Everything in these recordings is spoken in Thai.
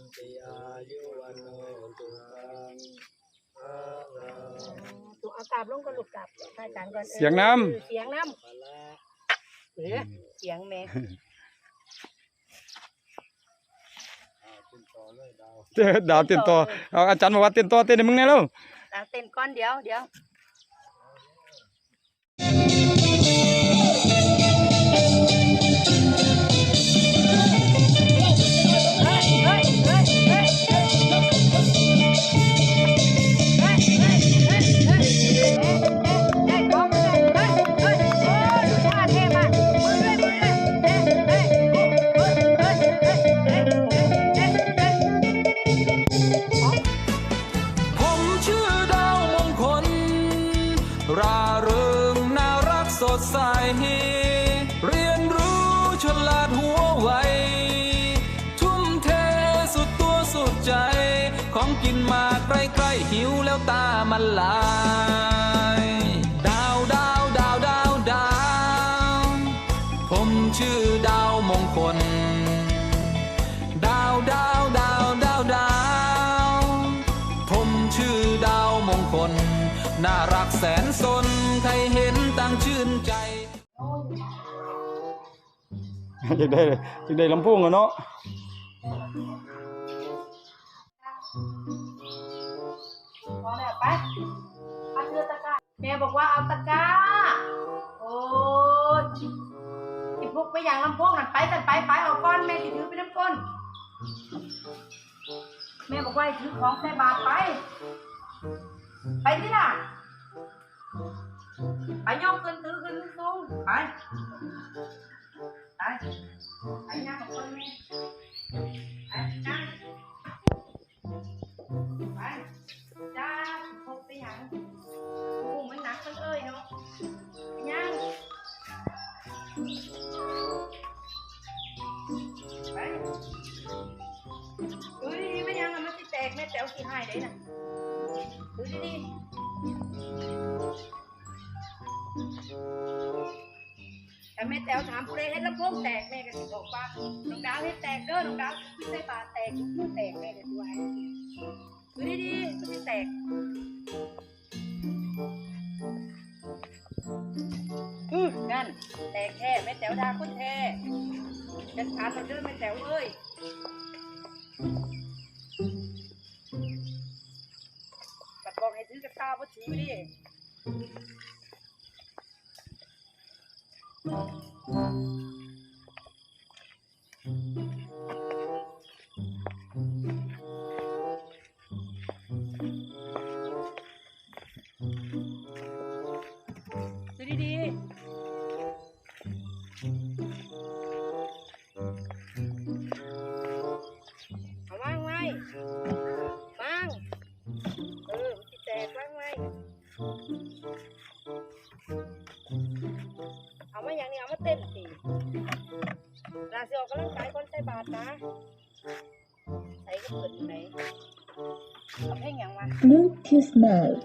นติอายุวันโนสุขังพลังถูกเอากราบลงก่อนลูกกราบพระอาจารย์ก่อนออเสียงน้เสียงน้พละำเออเสียงแม่อ่าขึ้นต่อเลยดาว เจอดาวเต้นต่อเอาอาจารย์บอกว่าเต้นต่อเต้นให้มึงแน่แล้วอะเต้นก้อนเดียวเดี๋ยว ของกินมาใกล้ๆหิวแล้วตามันลายดาวดาวดาวดาวดาวผมชื่อดาวมงคล ดาวดาวดาวดาวดาวผมชื่อดาวมงคล น่ารักแสนสนใครเห็นต่างชื่นใจอยากได้อยากได้ลำโพงอะเนาะ เอาเชือตะกร้าแม่บอกว่าเอาตะกร้า โอ้ยที่พวกไปอย่างลำโพงนั่นไปกันไปไปเอาก้อนแม่ที่ถือไปน้ำก้น แม่บอกว่าให้ถือของใส่บาตรไป ไปที่ล่ะ ไปยกขึ้นถือขึ้นสูงไป ไปไปย่งกับคนแม่ น้องดาวเห็นแตกเด้อน้องดาวคิดใส่บาแตกลูกแตกแม่ก็สิว่าให้ดูดีๆมันจะแตกอือนั่น แตกแท้แม่แต๋วดาคนแท้ฉันถามมาเด้อแม่แต๋วเอ้ยบัดบอกให้ถือกระตาบ่ถือดิดู สิออกกำลังกายคนใส่บาทนะใส่ก็เปิดไหนเอาเพลงอย่างวะ Bluetooth mode.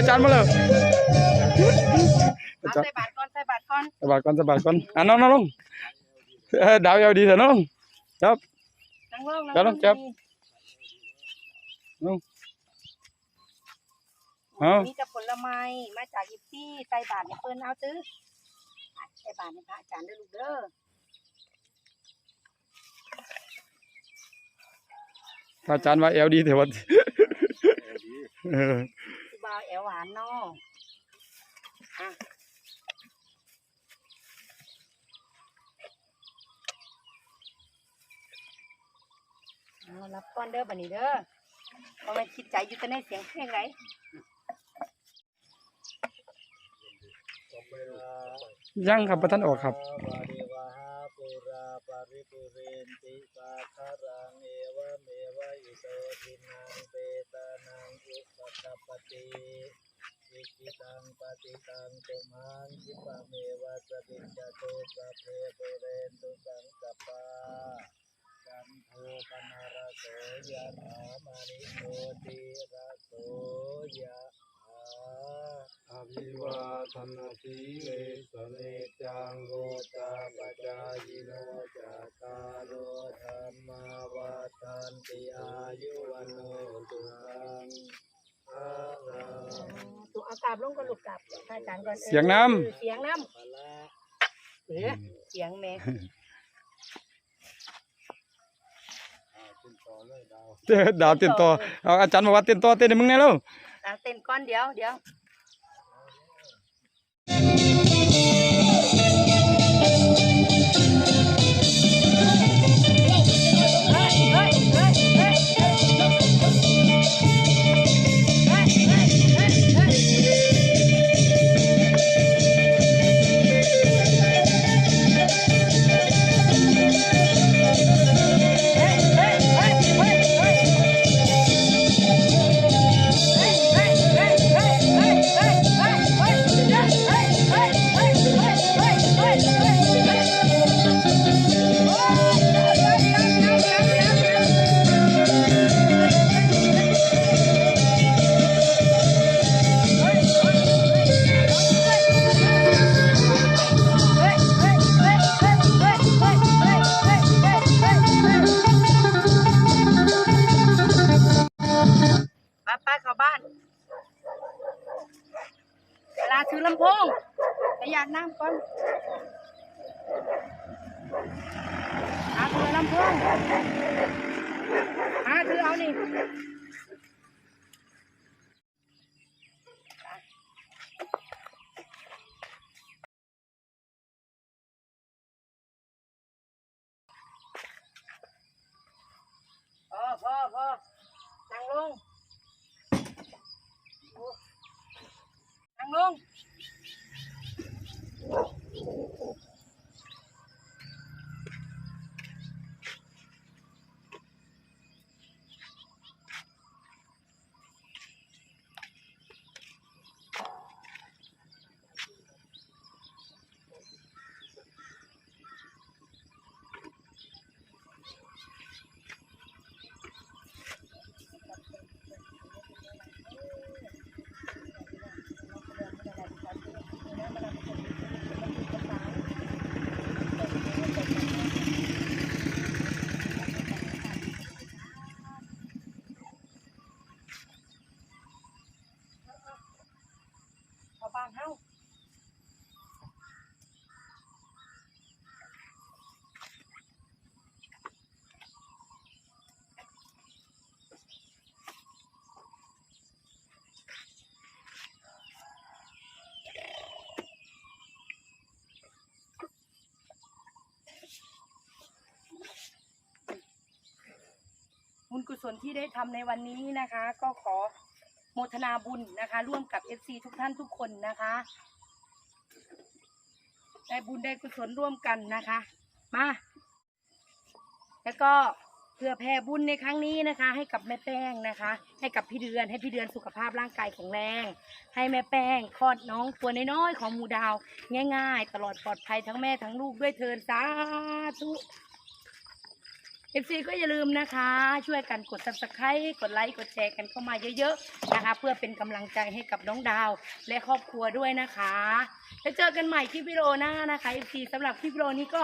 ย์มาแล้วอาจารย์มาแล้วเอาใส่บาตรก่อนใส่บาตรก่อนสบายก่อนสบายก่อนอะน้องน้องลงเออดาวเอาดีเถอะน้องครับนั่งลงเดี๋ยวลงจับเอามีแต่ผลไม้มาจากยิปซี่ใส่บาตรในเปิ้นเอาซื้ออะใส่บาตรในพระอาจารย์เด้อลูกเด้ออาจารย์ว่าเอลดีเถอะวัดเออผู้ บ่าวแอวหวานเนาะอะเอารับก้อนเด้อบัดนี้เด้อเพราะมันคิดใจอยู่แต่ในเสียงเพลงไรยังครับประท่านออกครับวาริวหาปุราปาริปุเรนติสา ตังเอวเมวะอิโตทินังเปตานังอุปกปปติอิกิตังปฏิตังตุมังคิปะเมวะสติจโตสัพเพปุเรนตุสังกปปาจันโทปนารโสยะถามณิโชติระโสยะถา อภิวาทนาสีเลสเนจังโกตาปจายโนจัตตารโอธรรมาวาทันติอายุวันโนสุขังภาลังตัวเอากราบลงก็ลูกกราบพระอาจารย์ก่อนเสียงน้ำออเสียงน้ภาละำเออเสียงแม่อ่าขึ้นต่อเลยดาวเต้นดาวเต้นต่อเอาอาจารย์บอกว่าเต้นต่อเต้นให้มึงแน่แล้วอะเต้นก้อนเดียวเดี๋ยว บน้ำก่อนหาเธอลำเพื่อนหาเธอเอานี่ กุศลที่ได้ทำในวันนี้นะคะ ก็ขอโมทนาบุญนะคะ ร่วมกับ FC ทุกท่านทุกคนนะคะได้บุญได้กุศลร่วมกันนะคะ มา แล้วก็เพื่อแผ่บุญในครั้งนี้นะคะ ให้กับแม่แป้งนะคะ ให้กับพี่เดือนให้พี่เดือนสุขภาพร่างกายแข็งแรง ให้แม่แป้งคลอดน้องตัวน้อยๆของหมูดาว ง่าย ๆ ตลอดปลอดภัยทั้งแม่ทั้งลูกด้วยเทินสาธุ เอฟซีก็อย่าลืมนะคะ ช่วยกันกดซับสไครต์กดไลค์กดแชร์กันเข้ามาเยอะๆนะคะ เพื่อเป็นกำลังใจให้กับน้องดาว และครอบครัวด้วยนะคะแล้วเจอกันใหม่คลิปวิดีโอหน้านะคะเอฟซีสำหรับคลิปวิดีโอนี้ก็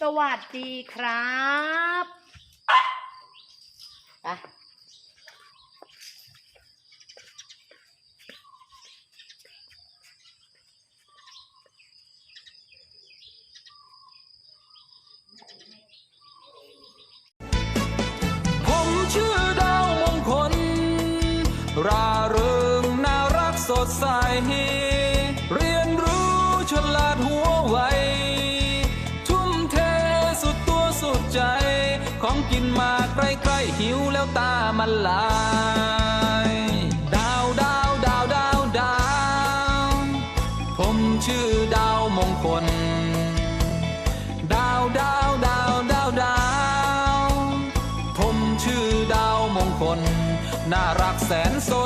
สวัสดีครับไป ราเริงน่ารักสดใส เรียนรู้ฉลาดหัวไว ทุ่มเทสุดตัวสุดใจ ของกินมาใกล้ๆหิวแล้วตามันลาย รักแสนสน